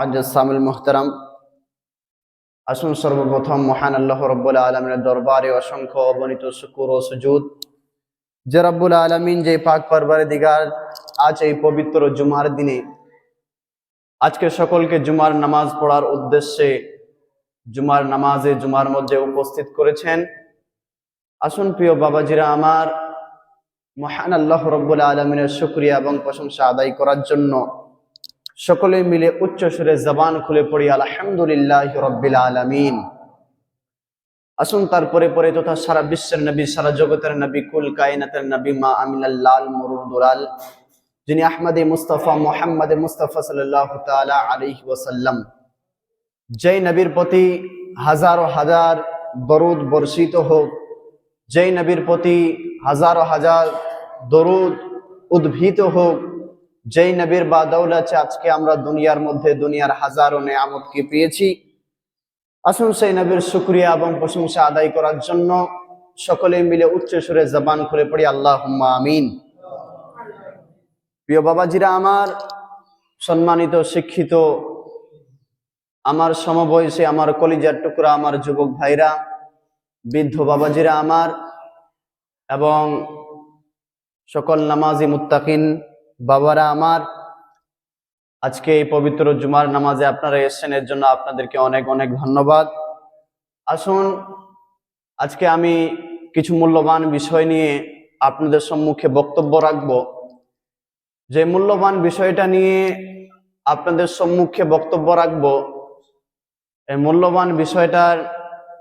মুআজ্জাসামিল মুহতারাম। আসুন সর্বপ্রথম মহান আল্লাহ রব্বুল আলমিনের দরবারে অসংখ্য অবনীত শুকুর ও সুজুদ। যে রব্বুল আলমিন যে পাক পরবারে দিগার আজ এই পবিত্র জুমার দিনে আজকে সকলকে জুমার নামাজ পড়ার উদ্দেশ্যে জুমার নামাজে জুমার মধ্যে উপস্থিত করেছেন। আসুন প্রিয় বাবাজিরা আমার মহান আল্লাহ রব্বুল আলমিনের শুক্রিয়া এবং প্রশংসা আদায় করার জন্য সকলে মিলে উচ্চ সুরে জবান খুলে পড়ি, আলহামদুলিল্লাহ রব্বিল আলমিন। আসুন তারপরে পরে তথা সারা বিশ্বের নবী, সারা জগতের নবী, কুল কায়নাতের নবী, মা আমিনাল্লাল মরুর দুলাল, যিনি আহমদে মুস্তফা, মোহাম্মদ মুস্তফা সাল্লাহ তালা আলহি ওসাল্লাম যেই নবীর প্রতি হাজারো হাজার বরুদ বর্ষিত হোক, যেই নবীর প্রতি হাজারো হাজার দরুদ উদ্ভীত হোক যেই নবীর বা দৌলতে আজকে আমরা দুনিয়ার মধ্যে, দুনিয়ার হাজারো নেয়ামতকে পেয়েছি? আসুন সেই নবীর শুক্রিয়া এবং প্রশংসা আদায় করার জন্য সকলে মিলে উচ্চ সুরে জবান খুলে পড়ি আল্লাহ আমিন। প্রিয় বাবাজিরা আমার, সম্মানিত, শিক্ষিত, আমার সমবয়সী, আমার কলিজার টুকরা, আমার যুবক ভাইরা, বৃদ্ধ বাবাজিরা আমার, এবং সকল নামাজি মুত্তাকিন বাবারা আমার, আজকে এই পবিত্র জুমার নামাজে আপনারা এসছেন, এর জন্য আপনাদেরকে অনেক অনেক ধন্যবাদ। আসুন, আজকে আমি কিছু মূল্যবান বিষয় নিয়ে আপনাদের সম্মুখে বক্তব্য রাখব। যে মূল্যবান বিষয়টা নিয়ে আপনাদের সম্মুখে বক্তব্য রাখব, এই মূল্যবান বিষয়টার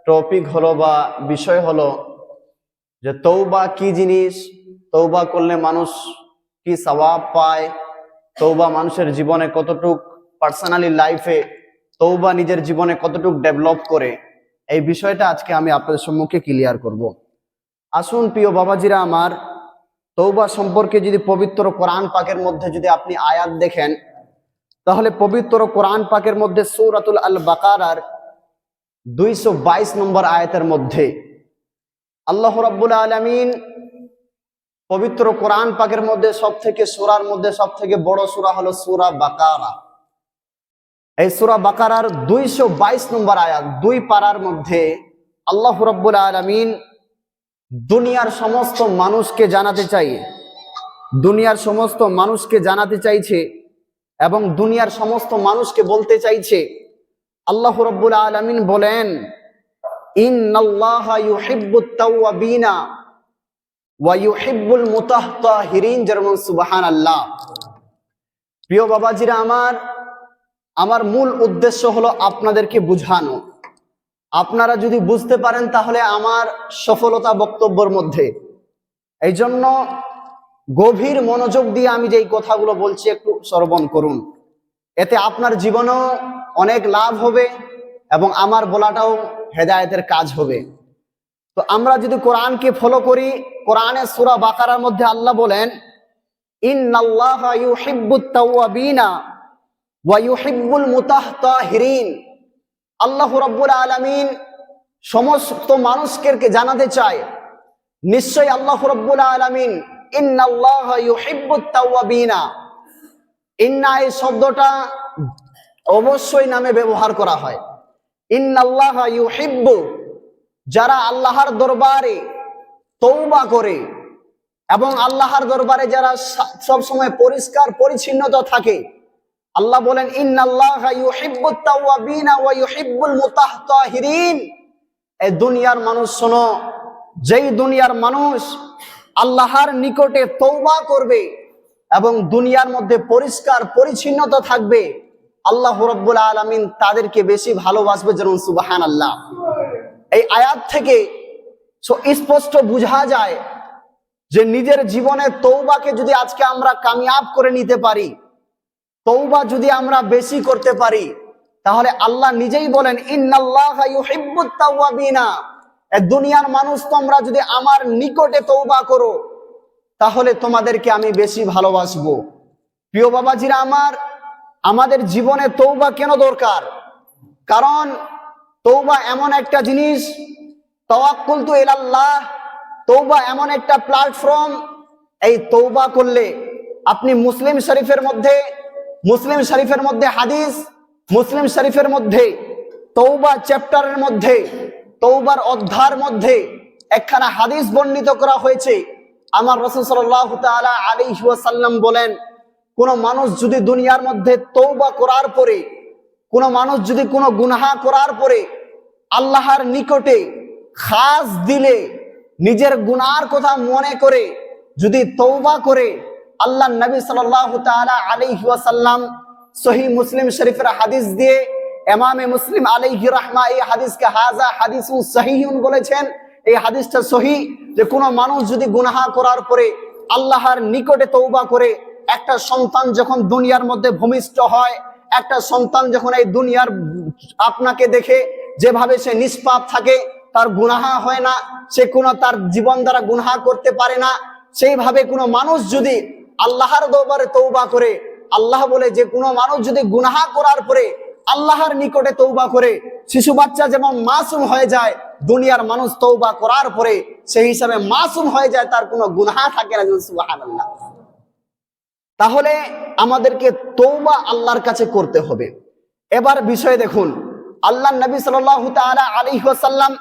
টপিক হলো বা বিষয় হলো যে তৌবা কি জিনিস? তৌবা করলে মানুষ কি সবাব পায় তৌবা মানুষের জীবনে কতটুক পার্সোনালি লাইফে তৌবা নিজের জীবনে কতটুক ডেভেলপ করে এই বিষয়টা আজকে আমি আপনাদের সম্মুখে ক্লিয়ার করব। আসুন প্রিয় বাবাজিরা আমার তৌবা সম্পর্কে যদি পবিত্র কোরআন পাকের মধ্যে যদি আপনি আয়াত দেখেন, তাহলে পবিত্র কোরআন পাকের মধ্যে সৌরাতুল আল বাকারার দুইশো বাইশ নম্বর আয়াতের মধ্যে আল্লাহ রাব্বুল আলমিন পবিত্র কোরআন পাকের মধ্যে সব থেকে সুরার মধ্যে সব থেকে বড় সুরা হলো সুরা বাকারা। এই সুরা বাকারার দুইশো বাইশ নম্বর আয়াত, দুই পাড়ার মধ্যে আল্লাহ রব্বুল আলমিন দুনিয়ার সমস্ত মানুষকে জানাতে চাই দুনিয়ার সমস্ত মানুষকে জানাতে চাইছে এবং দুনিয়ার সমস্ত মানুষকে বলতে চাইছে, আল্লাহ রব্বুল আলমিন বলেন, ইন্নাল্লাহা ইউহিব্বুত তাওয়াবিনা ওয়াইহিব্বুল মুতাহতাহিরিন যেমন সুবাহান আল্লাহ প্রিয় বাবাজিরা, আমার আমার মূল উদ্দেশ্য হলো আপনাদেরকে বুঝানো। আপনারা যদি বুঝতে পারেন তাহলে আমার সফলতা বক্তব্যের মধ্যে। এই জন্য গভীর মনোযোগ দিয়ে আমি যেই কথাগুলো বলছি একটু শ্রবণ করুন। এতে আপনার জীবনেও অনেক লাভ হবে এবং আমার বলাটাও হেদায়েতের কাজ হবে। তো আমরা যদি কোরআনকে ফলো করি, কোরআনের সুরা বাকারার মধ্যে আল্লাহ বলেন আল্লাহ রাব্বুল আলামিন সমস্ত মানুষকে জানাতে চায় নিশ্চয় আল্লাহ রাব্বুল আলামিন ইউহিব্বুত ইন্না এই শব্দটা অবশ্যই নামে ব্যবহার করা হয়। ইন্নাল্লাহা ইউহিব্বু যারা আল্লাহর দরবারে তৌবা করে এবং আল্লাহর দরবারে যারা সব সময় পরিষ্কার, পরিচ্ছন্নতা থাকে, আল্লাহ বলেন এই দুনিয়ার মানুষ শোনো, যেই দুনিয়ার মানুষ আল্লাহর নিকটে তৌবা করবে এবং দুনিয়ার মধ্যে পরিষ্কার, পরিচ্ছন্নতা থাকবে, আল্লাহ রব্বুল আলমিন তাদেরকে বেশি ভালোবাসবে যেমন সুবাহান আল্লাহ এই আয়াত থেকে স্পষ্ট বোঝা যায় যে নিজের জীবনে তৌবাকে যদি আজকে আমরা কামিয়াব করে নিতে পারি তৌবা যদি আমরা বেশি করতে পারি, তাহলে আল্লাহ নিজেই বলেন ইন্নাল্লাহিনা দুনিয়ার মানুষ তোমরা যদি আমার নিকটে তৌবা করো, তাহলে তোমাদেরকে আমি বেশি ভালোবাসবো। প্রিয় বাবাজিরা আমার, আমাদের জীবনে তৌবা কেন দরকার? কারণ তৌবা এমন একটা জিনিস, তওয়াক্কুল তু এলাল্লাহ তৌবা এমন একটা প্ল্যাটফর্ম এই তৌবা করলে আপনি মুসলিম শরীফের মধ্যে, মুসলিম শরীফের মধ্যে হাদিস, মুসলিম শরীফের মধ্যে তৌবা চ্যাপ্টারের মধ্যে তৌবার অধ্যার মধ্যে একখানা হাদিস বর্ণিত করা হয়েছে। আমার রসুল সাল্লাহ তাআলা আলাইহি ওয়াসাল্লাম বলেন, কোন মানুষ যদি দুনিয়ার মধ্যে তৌবা করার পরে কোন মানুষ যদি কোনো গুনাহা করার পরে আল্লাহর নিকটে খাস দিলে, নিজের গুনার কথা মনে করে, যদি তৌবা করে আল্লাহ নবী সাল্লাল্লাহু তাআলা আলাইহি ওয়াসাল্লাম সহি মুসলিম শরীফের হাদিস দিয়ে এমামে মুসলিম আলাইহি রাহমা এই হাদিসকে হাজা হাদিস সহিহুন বলেছেন। এই হাদিসটা সহি যে কোনো মানুষ যদি গুনাহা করার পরে আল্লাহর নিকটে তৌবা করে, একটা সন্তান যখন দুনিয়ার মধ্যে ভূমিষ্ঠ হয় একটা সন্তান যখন এই দুনিয়ার আপনাকে দেখে যেভাবে সে নিষ্পাপ থাকে, তার গুনাহা হয় না, সে কোনো তার জীবন দ্বারা গুনাহা করতে পারে না, সেইভাবে কোনো মানুষ যদি আল্লাহর দরবারে তৌবা করে, আল্লাহ বলে যে কোনো মানুষ যদি গুনাহা করার পরে আল্লাহর নিকটে তৌবা করে, শিশু বাচ্চা যেমন মাসুম হয়ে যায়, দুনিয়ার মানুষ তৌবা করার পরে সেই হিসাবে মাসুম হয়ে যায়, তার কোনো গুনাহা থাকে না তাহলে আমাদেরকে তৌবা আল্লাহর কাছে করতে হবে। এবার বিষয় দেখুন আল্লাহ নবী তাআলা আলাইহি ওয়াসাল্লাম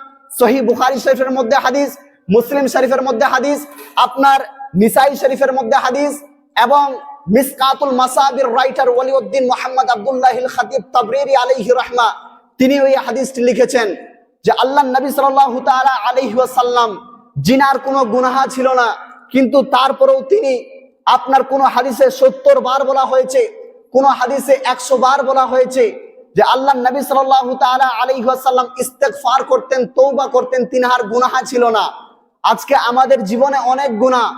সহিহ বুখারী শরীফের মধ্যে হাদিস, মুসলিম শরীফের মধ্যে হাদিস, আপনার নিসাই শরীফের মধ্যে হাদিস এবং মিসকাতুল মাসাবির রাইটার ওয়ালিউদ্দিন মোহাম্মদ আব্দুল্লাহিল খাতিব তাবরিরি আলাইহি রাহমা, তিনি ওই হাদিসটি লিখেছেন যে আল্লাহ নবী সাল্লাল্লাহু তাআলা আলাইহি ওয়াসাল্লাম জিনার কোনো গুনাহা ছিল না, কিন্তু তারপরেও তিনি আপনার কোন হাদিসে সত্তর বার বলা হয়েছে, কোন হাদিসে একশো বার বলা হয়েছে যে আল্লাহ নবী তাআলা আলাইহি ওয়াসাল্লাম ইস্তেগফার করতেন তৌবা করতেন, তিনহার গুনাহা ছিল না। আজকে আমাদের জীবনে অনেক গুনাহ।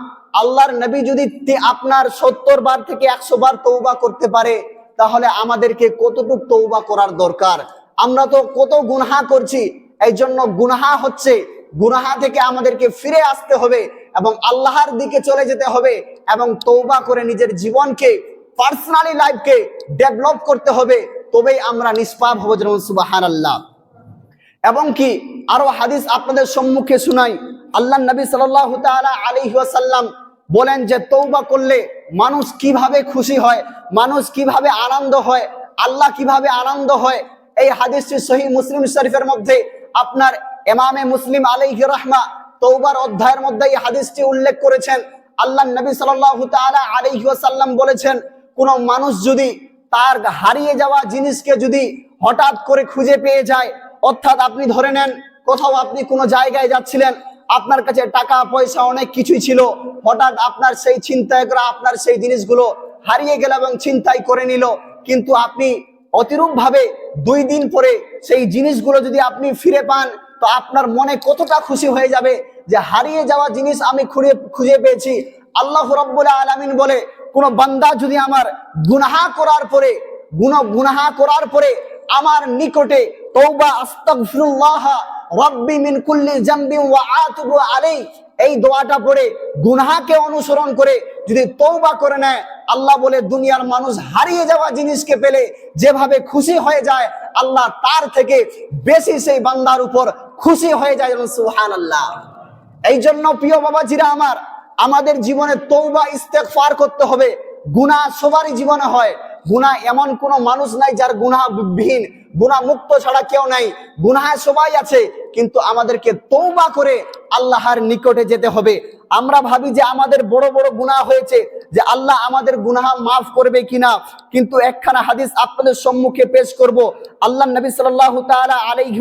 আল্লাহর নবী যদি আপনার সত্তর বার থেকে একশো বার তৌবা করতে পারে, তাহলে আমাদেরকে কতটুকু তৌবা করার দরকার? আমরা তো কত গুনহা করছি এই জন্য গুনহা হচ্ছে, গুনাহা থেকে আমাদেরকে ফিরে আসতে হবে এবং আল্লাহর দিকে চলে যেতে হবে। এবং তৌবা করে নিজের জীবনকে পার্সোনালি লাইফকে ডেভেলপ করতে হবে, তবেই আমরা নিষ্পাপ হব যেমন সুবাহান আল্লাহ এবং কি, আরও হাদিস আপনাদের সম্মুখে শুনাই। আল্লাহ নবী সাল্লাল্লাহু তাআলা আলাইহি ওয়াসাল্লাম বলেন যে তৌবা করলে মানুষ কীভাবে খুশি হয়, মানুষ কীভাবে আনন্দ হয়, আল্লাহ কীভাবে আনন্দ হয়, এই হাদিসটি সহি মুসলিম শরীফের মধ্যে আপনার এমামে মুসলিম আলাইহি রাহমা তৌবার অধ্যায়ের মধ্যে এই হাদিসটি উল্লেখ করেছেন। আল্লাহ নবী আলাইহি ওয়াসাল্লাম বলেছেন, কোন মানুষ যদি তার হারিয়ে যাওয়া জিনিসকে যদি হঠাৎ করে খুঁজে পেয়ে যায়, অর্থাৎ আপনি ধরে নেন কোথাও আপনি কোনো জায়গায় যাচ্ছিলেন, আপনার কাছে টাকা, পয়সা অনেক কিছুই ছিল, হঠাৎ আপনার সেই চিন্তায় করা আপনার সেই জিনিসগুলো হারিয়ে গেল এবং চিন্তাই করে নিল, কিন্তু আপনি অতিরূপ ভাবে দুই দিন পরে সেই জিনিসগুলো যদি আপনি ফিরে পান তো আপনার মনে কতটা খুশি হয়ে যাবে যে হারিয়ে যাওয়া জিনিস আমি খুঁড়ে, খুঁজে পেয়েছি? আল্লাহ রব্বুল আলামিন বলে, কোন বান্দা যদি আমার গুনাহা করার পরে, গুণ, গুনাহা করার পরে আমার নিকটে তৌবা আস্তাগফিরুল্লাহ, রব্বি মিন কুল্লি জামবি ওয়া আতুবু আলাই এই দোয়াটা পড়ে, গুনাহাকে অনুসরণ করে যদি তৌবা করে নেয়, আল্লাহ বলে, দুনিয়ার মানুষ হারিয়ে যাওয়া জিনিসকে পেলে যেভাবে খুশি হয়ে যায়, আল্লাহ তার থেকে বেশি সেই বান্দার উপর খুশি হয়ে যায় সুহান আল্লাহ এই জন্য প্রিয় বাবাজিরা আমার, আমাদের জীবনে তৌবা ইস্তেগফার করতে হবে। গুনাহ সবারই জীবনে হয়। গুনাহ এমন কোনো মানুষ নাই যার গুনাহ বিহীন গুনাহ মুক্ত ছাড়া কেউ নাই। গুনাহ সবাই আছে, কিন্তু আমাদেরকে তৌবা করে আল্লাহর নিকটে যেতে হবে। আমরা ভাবি যে আমাদের বড় বড় গুনাহ হয়েছে, যে আল্লাহ আমাদের গুনাহ মাফ করবে কিনা। কিন্তু একখানা হাদিস আপনাদের সম্মুখে পেশ করব। আল্লাহ নবী সাল্লাল্লাহু তাআলা আলাইহি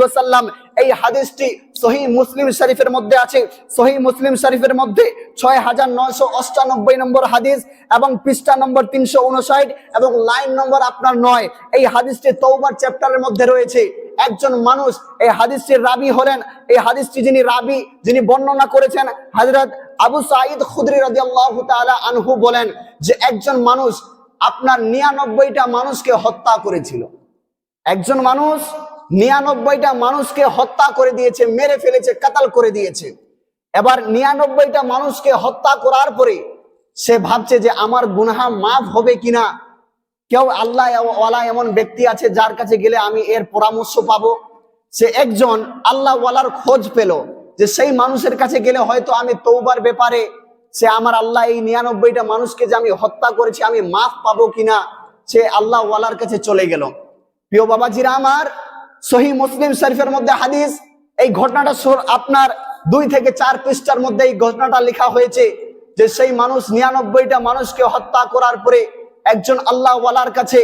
এই হাদিসটি সহি মুসলিম শরীফের মধ্যে আছে। সহি মুসলিম শরীফের মধ্যে ছয় হাজার নয়শো অষ্টানব্বই নম্বর হাদিস এবং পৃষ্ঠা নম্বর তিনশো উনষাট এবং লাইন নম্বর আপনার নয়। এই হাদিসটি তৌবার চ্যাপ্টারের মধ্যে রয়েছে। একজন মানুষ এই হাদিসটির রাবি হলেন। এই হাদিসটি যিনি রাবি, যিনি বর্ণনা করেছেন, হযরত আবু সাঈদ খুদরি রাদিয়াল্লাহু তাআলা আনহু বলেন যে একজন মানুষ আপনার নিরানব্বইটা মানুষকে হত্যা করেছিল। একজন মানুষ নিরানব্বইটা মানুষকে হত্যা করে দিয়েছে, মেরে ফেলেছে, কাতাল করে দিয়েছে। এবার নিরানব্বইটা মানুষকে হত্যা করার পরে সে ভাবছে যে আমার গুনাহা মাফ হবে কিনা। কেউ আল্লাহ ওয়ালা এমন ব্যক্তি আছে যার কাছে গেলে আমি এর পরামর্শ পাবো। সে একজন আল্লাহ ওয়ালার খোঁজ পেল যে সেই মানুষের কাছে গেলে হয়তো আমি তৌবার ব্যাপারে সে আমার আল্লাহ এই নিরানব্বইটা মানুষকে যে আমি হত্যা করেছি, আমি মাফ পাবো কিনা, সে আল্লাহ ওয়ালার কাছে চলে গেল। প্রিয় বাবাজিরা আমার সহি মুসলিম শরীফের মধ্যে হাদিস, এই ঘটনাটা আপনার দুই থেকে চার পৃষ্ঠার মধ্যে এই ঘটনাটা লেখা হয়েছে যে সেই মানুষ নিরানব্বইটা মানুষকে হত্যা করার পরে একজন আল্লাহ ওয়ালার কাছে,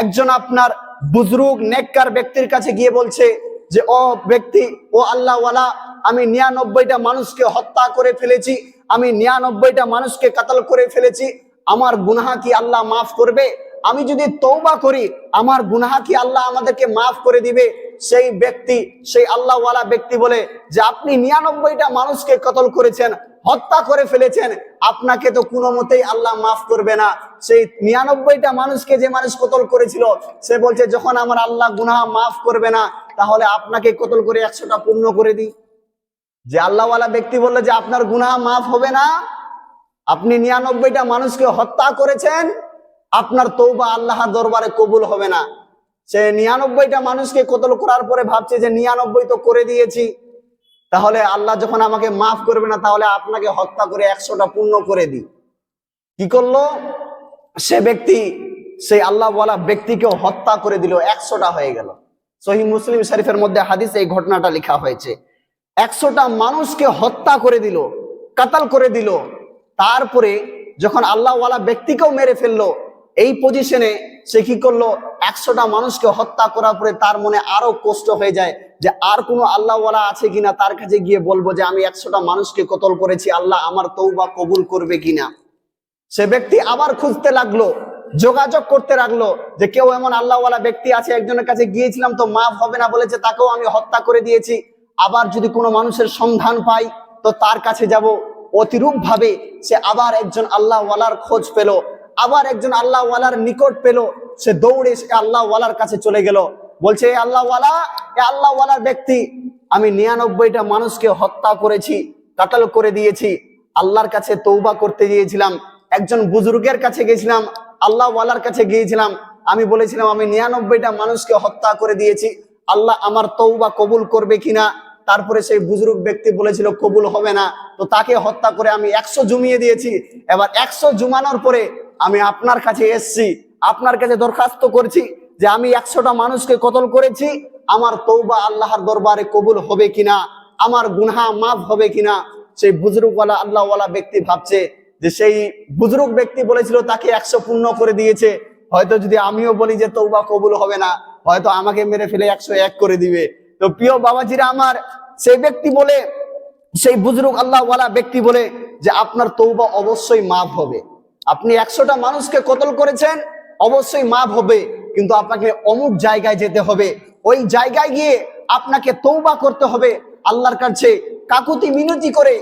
একজন আপনার বুজরুগ, নেককার ব্যক্তির কাছে গিয়ে বলছে যে, ও ব্যক্তি, ও আল্লাহ ওয়ালা আমি নিরানব্বইটা মানুষকে হত্যা করে ফেলেছি, আমি নিরানব্বইটা মানুষকে কাতাল করে ফেলেছি, আমার গুনাহা কি আল্লাহ মাফ করবে? আমি যদি তৌবা করি, আমার গুনাহা কি আল্লাহ আমাদেরকে মাফ করে দিবে? সেই ব্যক্তি, সেই আল্লাহওয়ালা ব্যক্তি বলে যে আপনি নিরানব্বইটা মানুষকে কতল করেছেন, হত্যা করে ফেলেছেন, আপনাকে তো কোনো মতেই আল্লাহ মাফ করবে না। সেই নিরানব্বইটা মানুষকে যে মানুষ কতল করেছিল, সে বলছে, যখন আমার আল্লাহ গুনাহা মাফ করবে না, তাহলে আপনাকে কতল করে একশোটা পূর্ণ করে দিই? যে আল্লাহওয়ালা ব্যক্তি বলল যে, আপনার গুনাহা মাফ হবে না। আপনি নিরানব্বইটা মানুষকে হত্যা করেছেন আপনার তৌবা আল্লাহর দরবারে কবুল হবে না। সে নিরানব্বইটা মানুষকে কতল করার পরে ভাবছে যে নিরানব্বই তো করে দিয়েছি। তাহলে আল্লাহ যখন আমাকে মাফ করবে না, তাহলে আপনাকে হত্যা করে একশোটা পূর্ণ করে দিই। কি করল? সে ব্যক্তি, সেই আল্লাহ বলা ব্যক্তিকেও হত্যা করে দিল, একশোটা হয়ে গেল। সহি মুসলিম শরীফের মধ্যে হাদিস এই ঘটনাটা লেখা হয়েছে। একশোটা মানুষকে হত্যা করে দিল, কাতাল করে দিল। তারপরে যখন আল্লাহওয়ালা ব্যক্তিকেও মেরে ফেলল এই পজিশনে সে কি করল? একশোটা মানুষকে হত্যা করার পরে তার মনে আরও কষ্ট হয়ে যায় যে আর কোনো আল্লাহওয়ালা আছে কিনা? তার কাছে গিয়ে বলব যে আমি একশোটা মানুষকে কতল করেছি, আল্লাহ আমার তৌবা কবুল করবে কিনা? সে ব্যক্তি আবার খুঁজতে লাগল, যোগাযোগ করতে লাগল যে কেউ এমন আল্লাহওয়ালা ব্যক্তি আছে, একজনের কাছে গিয়েছিলাম তো মাফ হবে না বলেছে, তাকেও আমি হত্যা করে দিয়েছি। আবার যদি কোনো মানুষের সন্ধান পাই, তো তার কাছে যাব। অতিরূপ ভাবে সে আবার একজন আল্লাহওয়ালার খোঁজ পেল। আবার একজন আল্লাহওয়ালার নিকট পেল, সে দৌড়ে সে আল্লাহওয়ালার কাছে চলে গেল। বলছে আল্লাহওয়ালা, এ আল্লাহওয়ালার ব্যক্তি, আমি নিরানব্বইটা মানুষকে হত্যা করেছি, কাতাল করে দিয়েছি, আল্লাহর কাছে তৌবা করতে গিয়েছিলাম, একজন বুজুর্গের কাছে গেছিলাম আল্লাহ ওয়ালার কাছে গিয়েছিলাম, আমি বলেছিলাম, আমি নিরানব্বইটা মানুষকে হত্যা করে দিয়েছি, আল্লাহ আমার তৌবা কবুল করবে কিনা? তারপরে সেই বুজুর্গ ব্যক্তি বলেছিল, কবুল হবে না। তো তাকে হত্যা করে আমি একশো জমিয়ে দিয়েছি। এবার একশো জমানোর পরে আমি আপনার কাছে এসছি, আপনার কাছে দরখাস্ত করছি যে আমি একশোটা মানুষকে কতল করেছি, আমার তৌবা আল্লাহর দরবারে কবুল হবে কিনা, আমার গুনহা মাফ হবে কিনা, সেই বুজরুগওয়ালা, আল্লাহওয়ালা ব্যক্তি ভাবছে যে সেই বুজরুগ ব্যক্তি বলেছিল তাকে একশো পূর্ণ করে দিয়েছে, হয়তো যদি আমিও বলি যে তৌবা কবুল হবে না, হয়তো আমাকে মেরে ফেলে একশো এক করে দিবে। তো প্রিয় বাবাজিরা আমার, সেই ব্যক্তি বলে, সেই বুজরুগ, আল্লাহওয়ালা ব্যক্তি বলে যে আপনার তৌবা অবশ্যই মাফ হবে। আপনি একশোটা মানুষকে কতল করেছেন? অবশ্যই মাফ হবে, কিন্তু আপনাকে অমুক জায়গায় যেতে হবে। ওই জায়গায় গিয়ে আপনাকে তৌবা করতে হবে, আল্লাহর কাছে কাকুতি মিনতি করে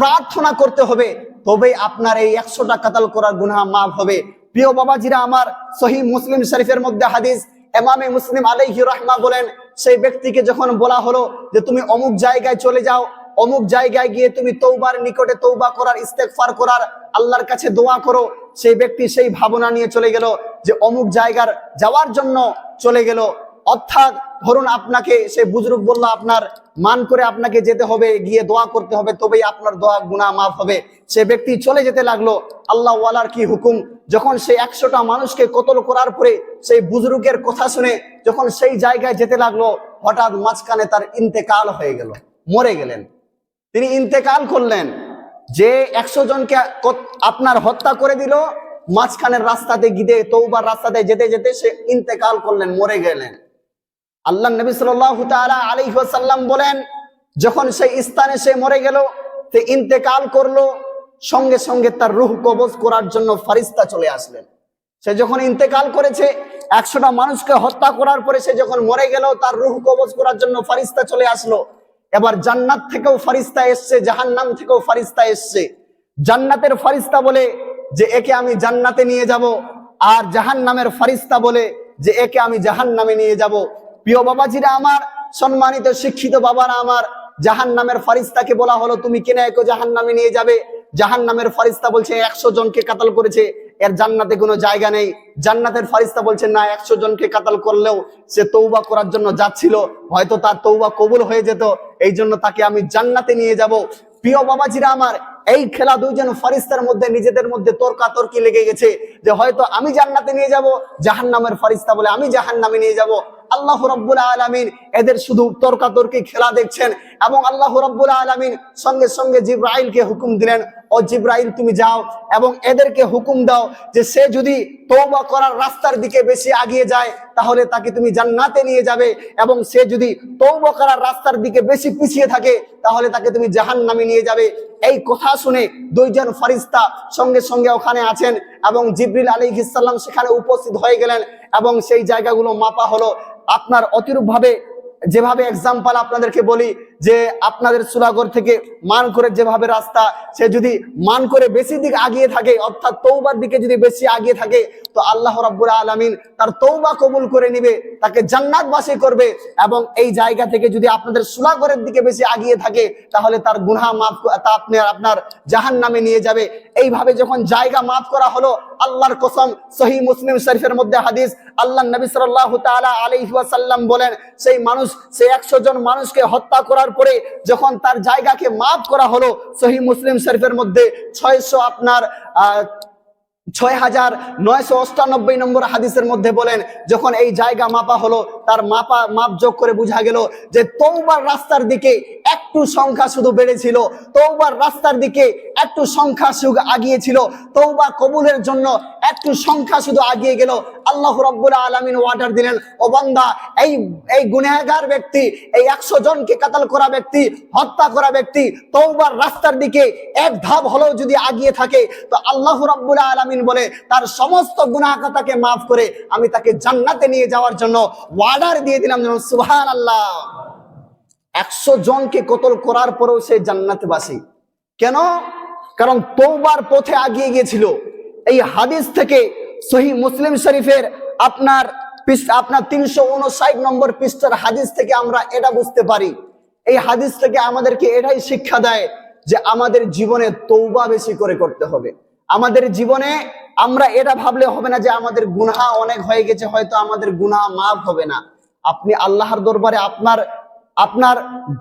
প্রার্থনা করতে হবে। তবে আপনার এই একশোটা কাতাল করার গুনাহ মাফ হবে। প্রিয় বাবাজিরা আমার, সহি মুসলিম শরীফের মধ্যে হাদিস এমামে মুসলিম আলাইহি রহমা বলেন, সেই ব্যক্তিকে যখন বলা হলো যে তুমি অমুক জায়গায় চলে যাও অমুক জায়গায় গিয়ে তুমি তৌবার নিকটে তৌবা করার ইস্তেকফার করার আল্লাহর কাছে দোয়া করো, সেই ব্যক্তি সেই ভাবনা নিয়ে চলে গেল যে অমুক জায়গার যাওয়ার জন্য চলে গেল। অর্থাৎ ধরুন আপনাকে, সে বুজরুগ বলল, আপনার মান করে আপনাকে যেতে হবে, গিয়ে দোয়া করতে হবে, তবেই আপনার দোয়া গুনাহ মাফ হবে। সে ব্যক্তি চলে যেতে লাগল। আল্লাহ ওয়ালার কি হুকুম? যখন সে একশোটা মানুষকে কতল করার পরে সেই বুজরুগের কথা শুনে যখন সেই জায়গায় যেতে লাগল, হঠাৎ মাঝখানে তার ইন্তেকাল হয়ে গেল, মরে গেলেন। তিনি ইন্তেকাল করলেন। যে একশো জনকে আপনার হত্যা করে দিল, মাঝখানের রাস্তাতে গিয়ে তৌবার রাস্তাতে যেতে যেতে সে ইন্তেকাল করলেন, মরে গেলেন। আল্লাহ নবী তাআলা আলাইহি ওয়াসাল্লাম বলেন, যখন সেই স্থানে সে মরে গেল, সে ইন্তেকাল করল, সঙ্গে সঙ্গে তার রুহ কবজ করার জন্য ফারিস্তা চলে আসলেন। সে যখন ইন্তেকাল করেছে, একশোটা মানুষকে হত্যা করার পরে সে যখন মরে গেল, তার রুহ কবজ করার জন্য ফারিস্তা চলে আসলো। এবার জান্নাত থেকেও ফারিস্তা এসছে, জাহান্নাম থেকেও ফারিস্তা এসছে। জান্নাতের ফারিস্তা বলে যে একে আমি জান্নাতে নিয়ে যাব, আর জাহান্নামের ফারিস্তা বলে যে একে আমি জাহান্নামে নিয়ে যাব। প্রিয় বাবাজিরা আমার, সম্মানিত শিক্ষিত বাবারা আমার, জাহান্নামের ফারিস্তাকে বলা হলো, তুমি কেনে একে জাহান্নামে নিয়ে যাবে? জাহান্নামের ফারিস্তা বলছে, একশো জনকে কাতাল করেছে এর জান্নাতে কোনো জায়গা নেই। জান্নাতের ফারিস্তা বলছে না, একশো জনকে কাতাল করলেও সে তৌবা করার জন্য যাচ্ছিল। হয়তো তার তৌবা কবুল হয়ে যেত। এই জন্য তাকে আমি জান্নাতে নিয়ে যাব। প্রিয় বাবাজিরা আমার, এই খেলা দুইজন ফারিস্তার মধ্যে, নিজেদের মধ্যে তর্কাতর্কি লেগে গেছে যে হয়তো আমি জান্নাতে নিয়ে যাব, জাহান্নামের ফারিস্তা বলে আমি জাহান্নামে নিয়ে যাব। আল্লাহ রব্বুল আলমিন এদের শুধু তর্কাতর্কি খেলা দেখছেন এবং আল্লাহ রব্বুল আলমিন সঙ্গে সঙ্গে জিব্রাইলকে হুকুম দিলেন, ও জিব্রাইল, তুমি যাও এবং এদেরকে হুকুম দাও যে সে যদি তৌবা করার রাস্তার দিকে বেশি আগিয়ে যায়, তাহলে তাকে তুমি জান্নাতে নিয়ে যাবে এবং সে যদি তৌবা করার রাস্তার দিকে বেশি পিছিয়ে থাকে, তাহলে তাকে তুমি জাহান নামে নিয়ে যাবে। এই কথা শুনে দুইজন ফারিস্তা সঙ্গে সঙ্গে ওখানে আছেন এবং জিব্রিল আলী ইসাল্লাম সেখানে উপস্থিত হয়ে গেলেন। এবং সেই জায়গাগুলো মাপা হলো। আপনার অতিরূপ ভাবে যেভাবে এক্সাম্পল আপনাদেরকে বলি যে আপনাদের সুলাগর থেকে মান করে যেভাবে রাস্তা, সে যদি মান করে বেশি দিক আগিয়ে থাকে, অর্থাৎ তৌবার দিকে যদি বেশি আগিয়ে থাকে, তো আল্লাহ রাব্বুল আলামিন তার তৌবা কবুল করে নিবে, তাকে জান্নাতবাসী করবে এবং এই জায়গা থেকে যদি আপনাদের সুলাগরের দিকে বেশি আগিয়ে থাকে, তাহলে তার গুনাহ মাফ তা আপনার আপনার জাহান নামে নিয়ে যাবে। এইভাবে যখন জায়গা মাফ করা হলো, আল্লাহর কসম, সহি মুসলিম শরীফের মধ্যে হাদিস, আল্লাহ নবী সাল্লাল্লাহু তাআলা আলাইহি বলেন, সেই মানুষ, সেই একশো জন মানুষকে হত্যা করার পরে যখন তার জায়গাকে মাফ করা হলো সহি মুসলিম শরীফের মধ্যে ছয়শো আপনার ছয় হাজার নয়শো অষ্টানব্বই নম্বর হাদিসের মধ্যে বলেন, যখন এই জায়গা মাপা হলো, তার মাপা মাপ যোগ করে বোঝা গেল যে তৌবার রাস্তার দিকে একটু সংখ্যা শুধু বেড়েছিল তৌবার রাস্তার দিকে একটু সংখ্যা শুধু আগিয়েছিল তৌবা কবুলের জন্য একটু সংখ্যা শুধু আগিয়ে গেল। আল্লাহ রব্বুল আলমিন ওয়ার্ডার দিলেন, ও বান্দা, এই এই গুনেগার ব্যক্তি, এই একশো জনকে কাতাল করা ব্যক্তি, হত্যা করা ব্যক্তি তৌবার রাস্তার দিকে এক ধাপ হলেও যদি আগিয়ে থাকে, তো আল্লাহ রব্বুল আলমিন বলে তার সমস্ত গুনাহকে মাফ করে আমি তাকে জান্নাতে নিয়ে যাওয়ার জন্য ওয়ার্ডার দিয়ে দিলাম যেন সুহান আল্লাহ একশো জনকে কতল করার পরেও সে জান্নাতে বাসী। কেন? কারণ তৌবার পথে আগিয়ে গিয়েছিল। এই হাদিস থেকে সহি মুসলিম শরীফের আপনার আপনার তিনশো উনষাট নম্বর পৃষ্ঠার হাদিস থেকে আমরা এটা বুঝতে পারি। এই হাদিস থেকে আমাদেরকে এটাই শিক্ষা দেয় যে আমাদের জীবনে তৌবা বেশি করে করতে হবে। আমাদের জীবনে আমরা এটা ভাবলে হবে না যে আমাদের গুনাহা অনেক হয়ে গেছে, হয়তো আমাদের গুনাহা মাফ হবে না। আপনি আল্লাহর দরবারে আপনার আপনার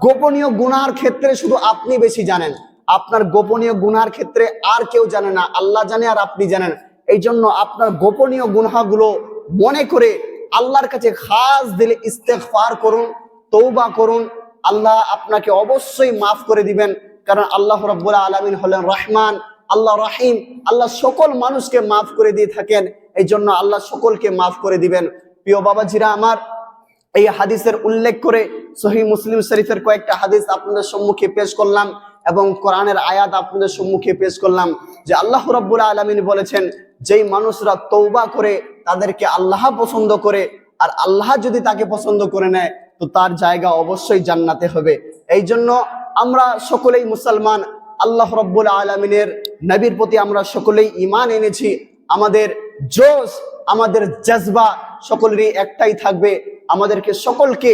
গোপনীয় গুনার ক্ষেত্রে শুধু আপনি বেশি জানেন। আপনার গোপনীয় গুনার ক্ষেত্রে আর কেউ জানে না। আল্লাহ জানে আর আপনি জানেন। এই জন্য আপনার গোপনীয় গুনাহগুলো মনে করে আল্লাহর কাছে খাস দিলে ইস্তেগফার করুন তৌবা করুন। আল্লাহ আপনাকে অবশ্যই মাফ করে দিবেন। কারণ আল্লাহ রব্বুল আলমিন হলেন রহমান। আল্লাহ রাহিম, আল্লাহ সকল মানুষকে মাফ করে দিয়ে থাকেন। এই জন্য আল্লাহ সকলকে মাফ করে দিবেন। প্রিয় বাবাজিরা আমার, এই হাদিসের উল্লেখ করে সহি মুসলিম শরীফের কয়েকটা হাদিস আপনাদের সম্মুখে পেশ করলাম এবং কোরআনের আয়াত আপনাদের সম্মুখে পেশ করলাম যে আল্লাহ রব্বুল আলমিন বলেছেন, যেই মানুষরা তৌবা করে তাদেরকে আল্লাহ পছন্দ করে আর আল্লাহ যদি তাকে পছন্দ করে নেয়, তো তার জায়গা অবশ্যই জান্নাতে হবে। এই জন্য আমরা সকলেই মুসলমান, আল্লাহ রব্বুল আলমিনের নবীর প্রতি আমরা সকলেই ইমান এনেছি। আমাদের জোশ, আমাদের জজবা সকলেরই একটাই থাকবে। আমাদেরকে সকলকে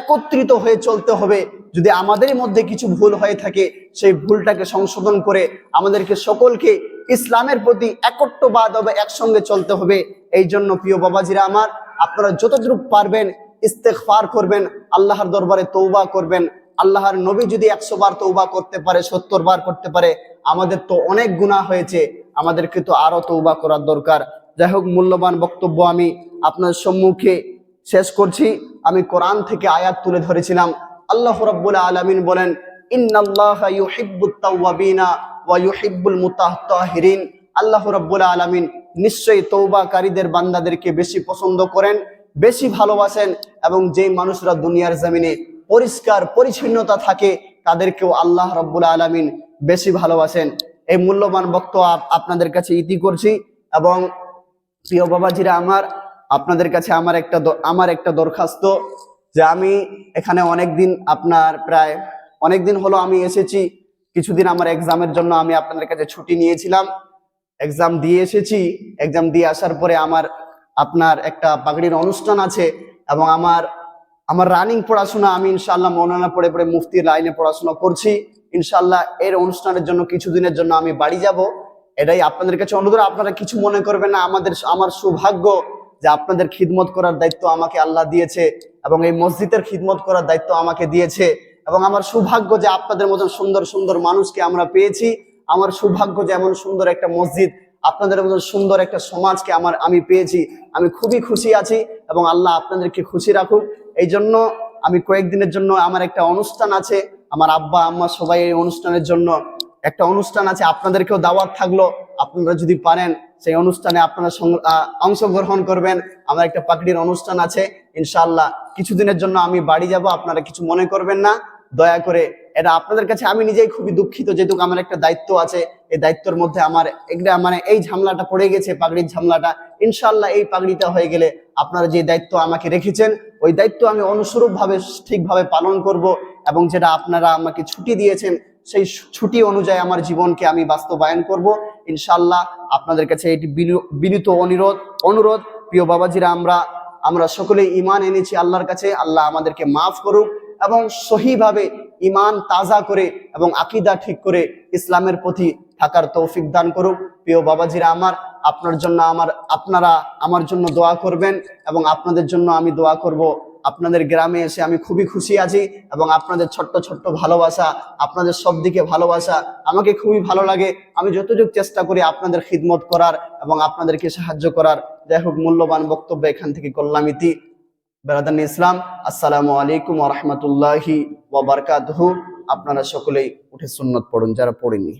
একত্রিত হয়ে চলতে হবে। যদি আমাদের মধ্যে কিছু ভুল হয়ে থাকে, সেই ভুলটাকে সংশোধন করে আমাদেরকে সকলকে ইসলামের প্রতি একত্রবাদ হবে, একসঙ্গে চলতে হবে। এই জন্য প্রিয় বাবাজিরা আমার, আপনারা যতটুকু পারবেন ইস্তেগফার করবেন, আল্লাহর দরবারে তৌবা করবেন। আল্লাহর নবী যদি একশো বার তৌবা করতে পারে, সত্তর বার করতে পারে, আমাদের তো অনেক গুণা হয়েছে। আমাদেরকে তো আরও তৌবা করার দরকার। যাই হোক, মূল্যবান বক্তব্য আমি আপনার সম্মুখে শেষ করছি। আমি কোরআন থেকে আয়াত তুলে ধরেছিলাম। আল্লাহ রাব্বুল আলামিন বলেন আল্লাহ রাব্বুল আলামিন নিশ্চয়ই তৌবাকারীদের বান্দাদেরকে বেশি পছন্দ করেন, বেশি ভালোবাসেন এবং যেই মানুষরা দুনিয়ার জমিনে পরিষ্কার পরিচ্ছন্নতা থাকে, তাদেরকেও আল্লাহ রাব্বুল আলামিন বেশি ভালোবাসেন। এই মূল্যবান বক্তব্য আপনাদের কাছে ইতি করছি এবং প্রিয় বাবাজিরা আমার, আপনাদের কাছে আমার একটা আমার একটা দরখাস্ত যে আমি এখানে অনেক দিন আপনার প্রায় অনেক দিন হলো আমি এসেছি, কিছুদিন আমার এক্সামের জন্য আমি আপনাদের কাছে ছুটি নিয়েছিলাম। এক্সাম দিয়ে এসেছি, এক্সাম দিয়ে আসার পরে আমার, আপনার একটা পাগড়ির অনুষ্ঠান আছে এবং আমার আমার রানিং পড়াশোনা, আমি ইনশাল্লাহ মৌলানা পড়ে পড়ে মুফতির লাইনে পড়াশোনা করছি। ইনশাল্লাহ এর অনুষ্ঠানের জন্য, কিছুদিনের জন্য আমি বাড়ি যাব। এটাই আপনাদের কাছে অনুরোধ। আপনারা কিছু মনে করবেন না, আমাদের, আমার সৌভাগ্য যে আপনাদের খিদমত করার দায়িত্ব আমাকে আল্লাহ দিয়েছে এবং এই মসজিদের খিদমত করার দায়িত্ব আমাকে দিয়েছে এবং আমার সৌভাগ্য যে আপনাদের মতন সুন্দর সুন্দর মানুষকে আমরা পেয়েছি। আমার সৌভাগ্য যে এমন সুন্দর একটা মসজিদ, আপনাদের মতো সুন্দর একটা সমাজকে আমার, আমি পেয়েছি। আমি খুবই খুশি আছি এবং আল্লাহ আপনাদেরকে খুশি রাখুক। এই জন্য আমি কয়েকদিনের জন্য আমার একটা অনুষ্ঠান আছে, আমার আব্বা, আম্মা সবাই এই অনুষ্ঠানের জন্য একটা অনুষ্ঠান আছে, আপনাদেরকেও দাওয়াত থাকল, আপনারা যদি পারেন সেই অনুষ্ঠানে আপনারা অংশগ্রহণ করবেন, আমার একটা পাকড়ির অনুষ্ঠান আছে ইনশাল্লাহ কিছুদিনের জন্য আমি বাড়ি যাব, আপনারা কিছু মনে করবেন না। দয়া করে, এটা আপনাদের কাছে আমি নিজেই খুবই দুঃখিত যেহেতু আমার একটা দায়িত্ব আছে। এই দায়িত্বের মধ্যে আমার একটা মানে এই ঝামলাটা পড়ে গেছে, পাগড়ির ঝামলাটা। ইনশাল্লাহ এই পাগড়িটা হয়ে গেলে আপনারা যে দায়িত্ব আমাকে রেখেছেন, ওই দায়িত্ব আমি অনুসরূপ ভাবে ঠিকভাবে পালন করব এবং যেটা আপনারা আমাকে ছুটি দিয়েছেন, সেই ছুটি অনুযায়ী আমার জীবনকে আমি বাস্তবায়ন করব। ইনশাল্লাহ আপনাদের কাছে এটি বিনু- বিনীত অনুরোধ অনুরোধ। প্রিয় বাবাজিরা, আমরা আমরা সকলে ইমান এনেছি আল্লাহর কাছে। আল্লাহ আমাদেরকে মাফ করুক। এবং সহিভাবে ইমান তাজা করে এবং আকিদা ঠিক করে ইসলামের প্রতি থাকার তৌফিক দান করুক। প্রিয় বাবাজিরা, আমার, আপনার জন্য আমার, আপনারা আমার জন্য দোয়া করবেন এবং আপনাদের জন্য আমি দোয়া করব। আপনাদের গ্রামে এসে আমি খুবই খুশি আছি এবং আপনাদের ছোট্ট ছোট্ট ভালোবাসা, আপনাদের সব দিকে ভালোবাসা আমাকে খুবই ভালো লাগে। আমি যতটুকু চেষ্টা করি আপনাদের খিদমত করার এবং আপনাদেরকে সাহায্য করার। যাই হোক, মূল্যবান বক্তব্য এখান থেকে করলাম ইতি। বেরাদান ইসলাম আসসালামু আলাইকুম ওরহমতুল্লাহি ওবরকাতহু আপনারা সকলেই উঠে সুন্নত পড়ুন যারা পড়েননি।